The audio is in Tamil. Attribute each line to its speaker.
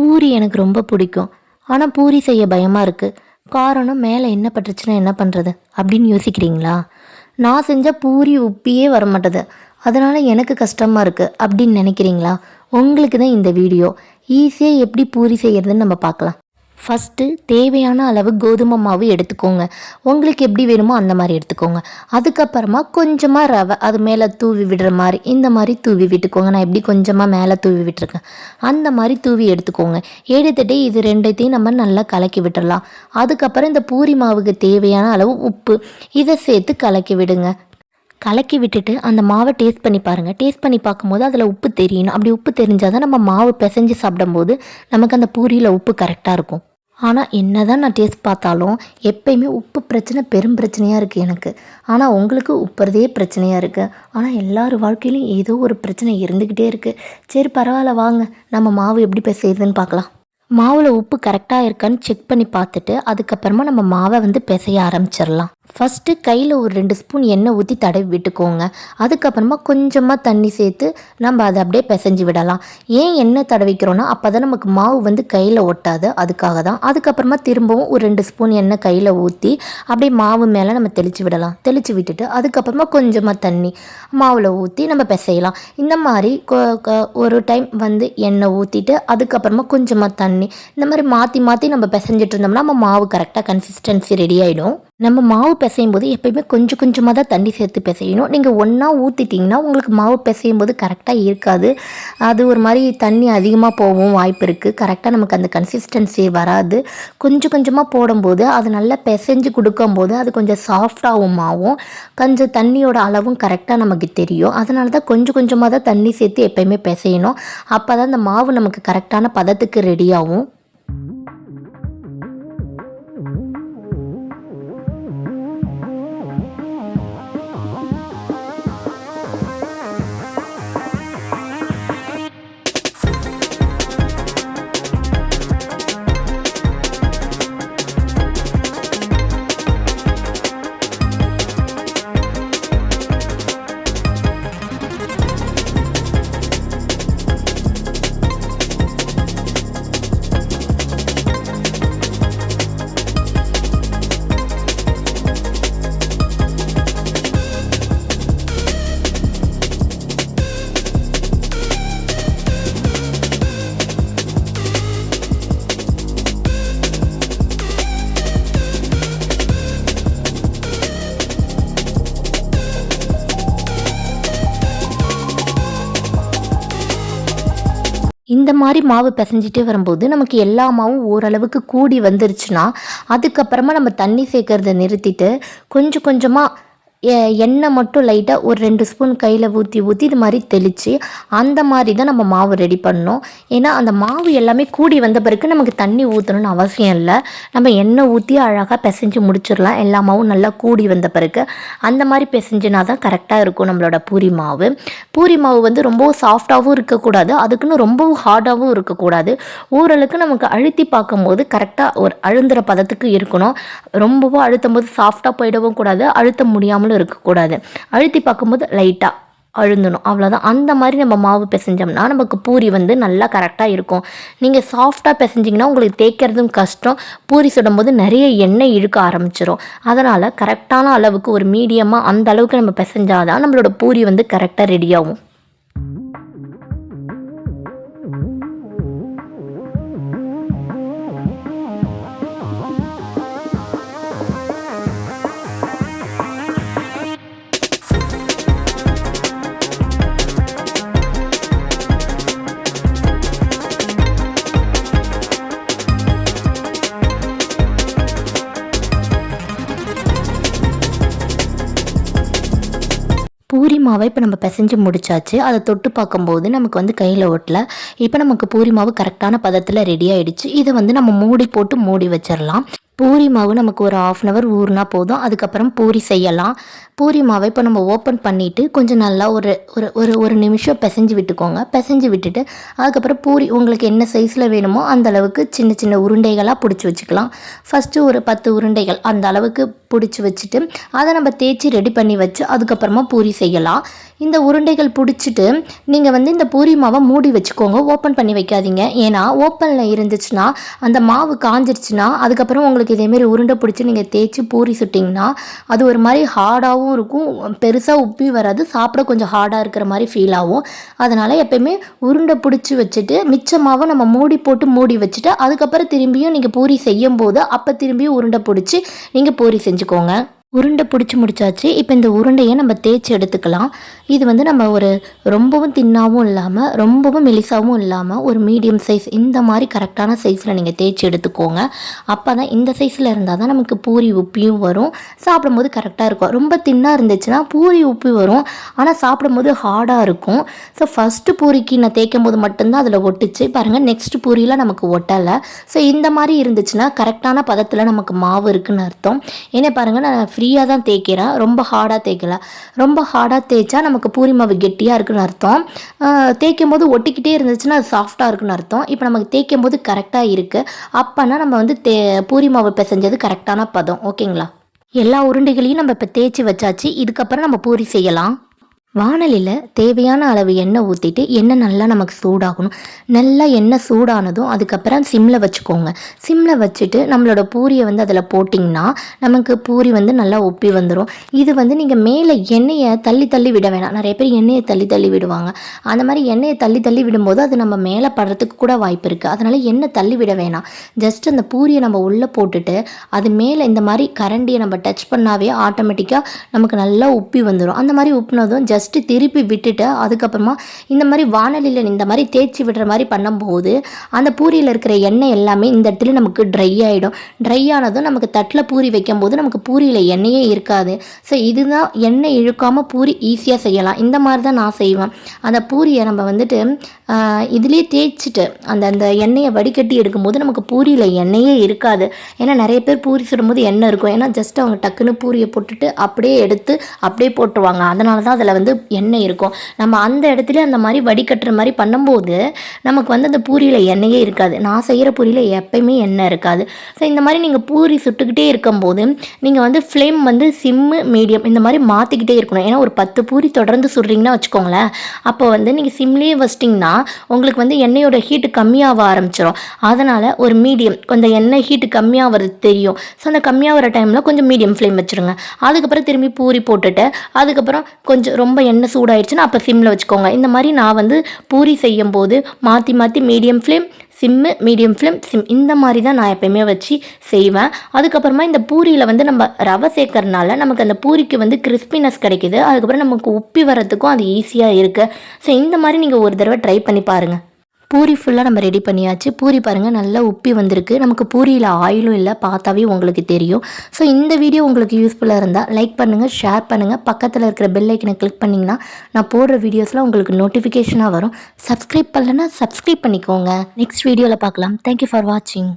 Speaker 1: பூரி எனக்கு ரொம்ப பிடிக்கும். ஆனால் பூரி செய்ய பயமாக இருக்குது காரணம் மேலே என்ன பட்டுச்சுன்னா என்ன பண்ணுறது அப்படின்னு யோசிக்கிறீங்களா? நான் செஞ்ச பூரி உப்பியே வர மாட்டேது அதனால் எனக்கு கஷ்டமாக இருக்குது அப்படின்னு நினைக்கிறீங்களா? உங்களுக்கு தான் இந்த வீடியோ. ஈஸியாக எப்படி பூரி செய்கிறதுன்னு நம்ம பார்க்கலாம். ஃபஸ்ட்டு தேவையான அளவு கோதுமை மாவு எடுத்துக்கோங்க. உங்களுக்கு எப்படி வேணுமோ அந்த மாதிரி எடுத்துக்கோங்க. அதுக்கப்புறமா கொஞ்சமாக ரவை அது மேலே தூவி விடுற மாதிரி இந்த மாதிரி தூவி விட்டுக்கோங்க. நான் எப்படி கொஞ்சமாக மேலே தூவி விட்டுருக்கேன். அந்த மாதிரி தூவி எடுத்துக்கோங்க. எடுத்துகிட்டு இது ரெண்டுத்தையும் நம்ம நல்லா கலக்கி விட்டுடலாம் அதுக்கப்புறம் இந்த பூரி மாவுக்கு தேவையான அளவு உப்பு இதை சேர்த்து கலக்கி விடுங்க. கலக்கி விட்டுட்டு அந்த மாவை டேஸ்ட் பண்ணி பாருங்கள் டேஸ்ட் பண்ணி பார்க்கும்போது அதில் உப்பு தெரியணும். அப்படி உப்பு தெரிஞ்சால் தான் நம்ம மாவு பிசைஞ்சு சாப்பிடும்போது நமக்கு அந்த பூரியில் உப்பு கரெக்டாக இருக்கும். ஆனால் என்ன தான் நான் டேஸ்ட் பார்த்தாலும் எப்பயுமே உப்பு பிரச்சனை பெரும் பிரச்சனையாக இருக்குது எனக்கு. ஆனால் உங்களுக்கு உப்புறதே பிரச்சனையாக இருக்குது ஆனால் எல்லார் வாழ்க்கையிலும் ஏதோ ஒரு பிரச்சனை இருந்துக்கிட்டே இருக்குது சரி பரவாயில்ல வாங்க. நம்ம மாவு எப்படி பிசையுதுன்னு பார்க்கலாம். மாவில் உப்பு கரெக்டாக இருக்கான்னு செக் பண்ணி பார்த்துட்டு அதுக்கப்புறமா நம்ம மாவை வந்து பிசைய ஆரம்பிச்சிடலாம். ஃபஸ்ட்டு கையில் ஒரு ரெண்டு ஸ்பூன் எண்ணெய் ஊற்றி தடவி விட்டுக்கோங்க. அதுக்கப்புறமா கொஞ்சமாக தண்ணி சேர்த்து நம்ம அதை அப்படியே பிசைஞ்சு விடலாம். ஏன் எண்ணெய் தடவிக்கிறோன்னா அப்போ தான் நமக்கு மாவு வந்து கையில் ஒட்டாது. அதுக்காக தான் அதுக்கப்புறமா திரும்பவும் ஒரு ரெண்டு ஸ்பூன் எண்ணெய் கையில் ஊற்றி அப்படியே மாவு மேலே நம்ம தெளித்து விடலாம். தெளித்து விட்டுட்டு அதுக்கப்புறமா கொஞ்சமாக தண்ணி மாவில் ஊற்றி நம்ம பிசையலாம். இந்த மாதிரி ஒரு டைம் வந்து எண்ணெய் ஊற்றிட்டு அதுக்கப்புறமா கொஞ்சமாக தண்ணி இந்த மாதிரி மாற்றி மாற்றி நம்ம பிசைஞ்சிட்டு இருந்தோம்னா நம்ம மாவு கரெக்டாக கன்சிஸ்டன்சி ரெடி ஆகிடும் நம்ம மாவு பிசையும் போது எப்பயுமே கொஞ்சம் கொஞ்சமாக தான் தண்ணி சேர்த்து பிசையணும். நீங்கள் ஒன்றா ஊற்றிட்டிங்கன்னா உங்களுக்கு மாவு பிசையும் போது கரெக்டாக இருக்காது. அது ஒரு மாதிரி தண்ணி அதிகமாக போகவும் வாய்ப்பு இருக்குது கரெக்டாக நமக்கு அந்த கன்சிஸ்டன்சி வராது. கொஞ்சம் கொஞ்சமாக போடும்போது அது நல்லா பிசைஞ்சு கொடுக்கும்போது அது கொஞ்சம் சாஃப்டாகவும் மாவும். கொஞ்சம் தண்ணியோட அளவும் கரெக்டாக நமக்கு தெரியும். அதனால தான் கொஞ்சம் கொஞ்சமாக தான் தண்ணி சேர்த்து எப்பயுமே பிசையணும். அப்போ தான் அந்த மாவு நமக்கு கரெக்டான பதத்துக்கு ரெடியாகும் இந்த மாதிரி மாவு பிசைஞ்சிட்டே வரும்போது நமக்கு எல்லா மாவும் ஓரளவுக்கு கூடி வந்துருச்சுன்னா அதுக்கப்புறமா நம்ம தண்ணி சேர்க்கறத நிறுத்திட்டு கொஞ்சம் கொஞ்சமாக எண்ணெய் மட்டும் லைட்டாக ஒரு ரெண்டு ஸ்பூன் கையில் ஊற்றி ஊற்றி இது மாதிரி தெளித்து அந்த மாதிரி தான் நம்ம மாவு ரெடி பண்ணோம் ஏன்னா அந்த மாவு எல்லாமே கூடி வந்த பிறகு நமக்கு தண்ணி ஊற்றணும்னு அவசியம் இல்லை. நம்ம எண்ணெய் ஊற்றி அழகாக பிசைஞ்சு முடிச்சிடலாம். எல்லா மாவும் நல்லா கூடி வந்த பிறகு அந்த மாதிரி பிசைஞ்சினா தான் கரெக்டாக இருக்கும் நம்மளோட பூரி மாவு. பூரி மாவு வந்து ரொம்ப சாஃப்டாகவும் இருக்கக்கூடாது. அதுக்குன்னு ரொம்பவும் ஹார்டாகவும் இருக்கக்கூடாது. ஓரளவுக்கு நமக்கு அழுத்தி பார்க்கும்போது கரெக்டாக ஒரு அழுந்துற பதத்துக்கு இருக்கணும். ரொம்பவும் அழுத்தும் போது சாஃப்டாக போயிடவும் கூடாது. அழுத்த முடியாமலும் இருக்கக்கூடாது. அழுத்தி பார்க்கும்போது லைட்டாக அழுந்தணும். அவ்வளோதான் அந்த மாதிரி நம்ம மாவு பிசைஞ்சோம்னா நமக்கு பூரி வந்து நல்லா கரெக்டாக இருக்கும். நீங்கள் சாஃப்டாக பிசைஞ்சிங்கன்னா உங்களுக்கு தேய்க்கிறதும் கஷ்டம். பூரி சுடும்போது நிறைய எண்ணெய் இழுக்க ஆரம்பிச்சிடும் அதனால் கரெக்டான அளவுக்கு ஒரு மீடியமாக அந்த அளவுக்கு நம்ம பிசைஞ்சாதான் நம்மளோட பூரி வந்து கரெக்டாக ரெடி மாவை இப்போ நம்ம பிசைஞ்சு முடிச்சாச்சு. அதை தொட்டு பார்க்கும்போது நமக்கு வந்து கையில் ஒட்டல. இப்போ நமக்கு பூரி மாவு கரெக்டான பதத்தில் ரெடி ஆகிடுச்சு இதை வந்து நம்ம மூடி போட்டு மூடி வச்சிடலாம் பூரி மாவு நமக்கு ஒரு ஆஃப் அன் ஹவர் ஊறினா போதும். அதுக்கப்புறம் பூரி செய்யலாம். பூரி மாவை இப்போ நம்ம ஓப்பன் பண்ணிவிட்டு கொஞ்சம் நல்லா ஒரு ஒரு ஒரு ஒரு நிமிஷம் பிசைஞ்சு விட்டுக்கோங்க. பிசைஞ்சு விட்டுட்டு அதுக்கப்புறம் பூரி உங்களுக்கு என்ன சைஸில் வேணுமோ அந்த அளவுக்கு சின்ன சின்ன உருண்டைகளாக பிடிச்சி வச்சுக்கலாம். ஃபஸ்ட்டு ஒரு பத்து உருண்டைகள். அந்த அளவுக்கு பிடிச்சி வச்சுட்டு அதை நம்ம தேய்ச்சி ரெடி பண்ணி வச்சு அதுக்கப்புறமா பூரி செய்யலாம். இந்த உருண்டைகள் பிடிச்சிட்டு நீங்கள் வந்து இந்த பூரி மாவை மூடி வச்சுக்கோங்க. ஓப்பன் பண்ணி வைக்காதீங்க. ஏன்னா ஓப்பனில் இருந்துச்சுன்னா அந்த மாவு காஞ்சிருச்சுன்னா அதுக்கப்புறம் உங்களுக்கு இதேமாரி உருண்டை பிடிச்சி நீங்கள் தேய்ச்சி பூரி சுட்டிங்கன்னா அது ஒரு மாதிரி ஹார்டாகவும் இருக்கும். பெருசாக உப்பி வராது. சாப்பிட கொஞ்சம் ஹார்டாக இருக்கிற மாதிரி ஃபீல் ஆகும். அதனால் எப்பயுமே உருண்டை பிடிச்சி வச்சுட்டு மிச்ச மாவை நம்ம மூடி போட்டு மூடி வச்சுட்டு அதுக்கப்புறம் திரும்பியும் நீங்கள் பூரி செய்யும் போது அப்போ திரும்பியும் உருண்டை பிடிச்சி நீங்கள் பூரி செஞ்சு செஞ்சுக்கோங்க உருண்டை பிடிச்சி முடிச்சாச்சு. இப்போ இந்த உருண்டையை நம்ம தேய்ச்சி எடுத்துக்கலாம். இது வந்து நம்ம ஒரு ரொம்பவும் தின்னாகவும் இல்லாமல் ரொம்பவும் மெலிசாவும் இல்லாமல் ஒரு மீடியம் சைஸ் இந்த மாதிரி கரெக்டான சைஸில் நீங்கள் தேய்ச்சி எடுத்துக்கோங்க. அப்போ தான் இந்த சைஸில் இருந்தால் தான் நமக்கு பூரி உப்பியும் வரும். சாப்பிடும்போது கரெக்டாக இருக்கும். ரொம்ப தின்னாக இருந்துச்சுன்னா பூரி உப்பி வரும். ஆனால் சாப்பிடும்போது ஹார்டாக இருக்கும். ஸோ ஃபஸ்ட்டு பூரிக்கு நான் தேய்க்கும் போது மட்டும்தான் அதில் ஒட்டுச்சு. பாருங்கள் நெக்ஸ்ட் பூரியில் நமக்கு ஒட்டலை. ஸோ இந்த மாதிரி இருந்துச்சுன்னா கரெக்டான பதத்தில் நமக்கு மாவு இருக்குன்னு அர்த்தம். ஏன்னா பாருங்கள் நான் ஃப்ரீயாக தான் தேய்க்கிறேன் ரொம்ப ஹார்டாக தேய்க்கல. ரொம்ப ஹார்டாக தேய்ச்சா நமக்கு பூரி மாவு கெட்டியாக இருக்குன்னு அர்த்தம். தேய்க்கும் போது ஒட்டிக்கிட்டே இருந்துச்சுன்னா அது சாஃப்டாக இருக்குன்னு அர்த்தம். இப்போ நமக்கு தேய்க்கும் போது கரெக்டாக இருக்குது அப்போனா நம்ம வந்து தே பூரி மாவு பிசைஞ்சது கரெக்டான பதம். ஓகேங்களா? எல்லா உருண்டைகளையும் நம்ம இப்போ தேய்ச்சி வச்சாச்சு. இதுக்கப்புறம் நம்ம பூரி செய்யலாம். வானலியில் தேவையான அளவு எண்ணெய் ஊற்றிட்டு எண்ணெய் நல்லா நமக்கு சூடாகணும். நல்லா எண்ணெய் சூடானதும் அதுக்கப்புறம் சிம்மில் வச்சுக்கோங்க. சிம்மில் வச்சுட்டு நம்மளோட பூரியை வந்து அதில் போட்டிங்கன்னா நமக்கு பூரி வந்து நல்லா ஒப்பி வந்துடும் இது வந்து நீங்கள் மேலே எண்ணெயை தள்ளி தள்ளி விட வேணாம். நிறைய பேர் எண்ணெயை தள்ளி தள்ளி விடுவாங்க. அந்த மாதிரி எண்ணெயை தள்ளி தள்ளி விடும்போது அது நம்ம மேலே படுறதுக்கு கூட வாய்ப்பு இருக்குது அதனால் எண்ணெய் தள்ளி விட வேணாம். ஜஸ்ட் அந்த பூரியை நம்ம உள்ளே போட்டுட்டு அது மேலே இந்த மாதிரி கரண்டியை நம்ம டச் பண்ணாவே ஆட்டோமேட்டிக்காக நமக்கு நல்லா உப்பி வந்துடும் அந்த மாதிரி உப்புனதும் ஜஸ்ட்டு திருப்பி விட்டுட்டு அதுக்கப்புறமா இந்த மாதிரி வானலியில் இந்த மாதிரி தேய்ச்சி விடுற மாதிரி பண்ணும்போது அந்த பூரியில் இருக்கிற எண்ணெய் எல்லாமே இந்த இடத்துல நமக்கு ட்ரை ஆகிடும் ட்ரை ஆனதும் நமக்கு தட்டில் பூரி வைக்கும்போது நமக்கு பூரியில் எண்ணெயே இருக்காது. ஸோ இதுதான் எண்ணெய் இழுக்காமல் பூரி ஈஸியாக செய்யலாம். இந்த மாதிரி தான் நான் செய்வேன். அந்த பூரியை நம்ம வந்துட்டு இதுலேயே தேய்ச்சிட்டு அந்த அந்த எண்ணெயை வடிகட்டி எடுக்கும்போது நமக்கு பூரியில் எண்ணெயே இருக்காது. ஏன்னா நிறைய பேர் பூரி சுடும்போது எண்ணெய் இருக்கும். ஏன்னா ஜஸ்ட் அவங்க டக்குன்னு பூரியை போட்டுட்டு அப்படியே எடுத்து அப்படியே போட்டுருவாங்க. அதனால தான் அதில் வந்து எண்ணெய் இருக்கும். நம்ம அந்த இடத்துல அந்த மாதிரி வடிகட்டுற மாதிரி பண்ணும்போது நமக்கு வந்து அந்த பூரியில் எண்ணெயே இருக்காது. நான் செய்கிற பூரியில் எப்பயுமே எண்ணெய் இருக்காது. ஸோ இந்த மாதிரி நீங்கள் பூரி சுட்டுக்கிட்டே இருக்கும்போது நீங்கள் வந்து ஃப்ளேம் வந்து சிம்மு மீடியம் இந்த மாதிரி மாற்றிக்கிட்டே இருக்கணும். ஏன்னா ஒரு பத்து பூரி தொடர்ந்து சுடுறீங்கன்னா வச்சுக்கோங்களேன். அப்போ வந்து நீங்கள் சிம்லேயே வச்சிட்டிங்கன்னா உங்களுக்கு வந்து எண்ணெயோட ஹீட்டு கம்மியாக ஆரம்பிச்சிடும் அதனால் ஒரு மீடியம் அந்த எண்ணெய் ஹீட்டு கம்மியாகிறது தெரியும். ஸோ அந்த கம்மியாகிற டைமில் கொஞ்சம் மீடியம் ஃப்ளேம் வச்சுருங்க. அதுக்கப்புறம் திரும்பி பூரி போட்டுட்டு அதுக்கப்புறம் கொஞ்சம் ரொம்ப எண்ணெய் சூடாயிடுச்சுன்னா அப்போ சிம்மில் வச்சுக்கோங்க. இந்த மாதிரி நான் வந்து பூரி செய்யும் போது மாற்றி மாற்றி medium flame sim medium flame sim இந்த மாதிரி தான் நான் எப்பயுமே வச்சு செய்வேன். அதுக்கப்புறமா இந்த பூரியில் வந்து நம்ம ரவை சேர்க்கறனால நமக்கு அந்த பூரிக்கு வந்து கிறிஸ்பினஸ் கிடைக்குது. அதுக்கப்புறம் நமக்கு உப்பி வர்றதுக்கும் அது ஈஸியாக இருக்குது ஸோ இந்த மாதிரி நீங்கள் ஒரு தடவை ட்ரை பண்ணி பாருங்கள் பூரி ஃபுல்லாக நம்ம ரெடி பண்ணியாச்சு. பூரி பாருங்கள் நல்லா உப்பி வந்திருக்கு. நமக்கு பூரியில் ஆயிலும் இல்லை பார்த்தாவே உங்களுக்கு தெரியும். ஸோ இந்த வீடியோ உங்களுக்கு யூஸ்ஃபுல்லாக இருந்தால் லைக் பண்ணுங்கள் ஷேர் பண்ணுங்கள் பக்கத்தில் இருக்கிற பெல் ஐக்கனை கிளிக் பண்ணிங்கன்னா நான் போடுற வீடியோஸ்லாம் உங்களுக்கு நோட்டிஃபிகேஷனாக வரும். சப்ஸ்கிரைப் பண்ணலன்னா சப்ஸ்கிரைப் பண்ணிக்கோங்க. நெக்ஸ்ட் வீடியோவில் பார்க்கலாம். தேங்க்யூ ஃபார் வாட்சிங்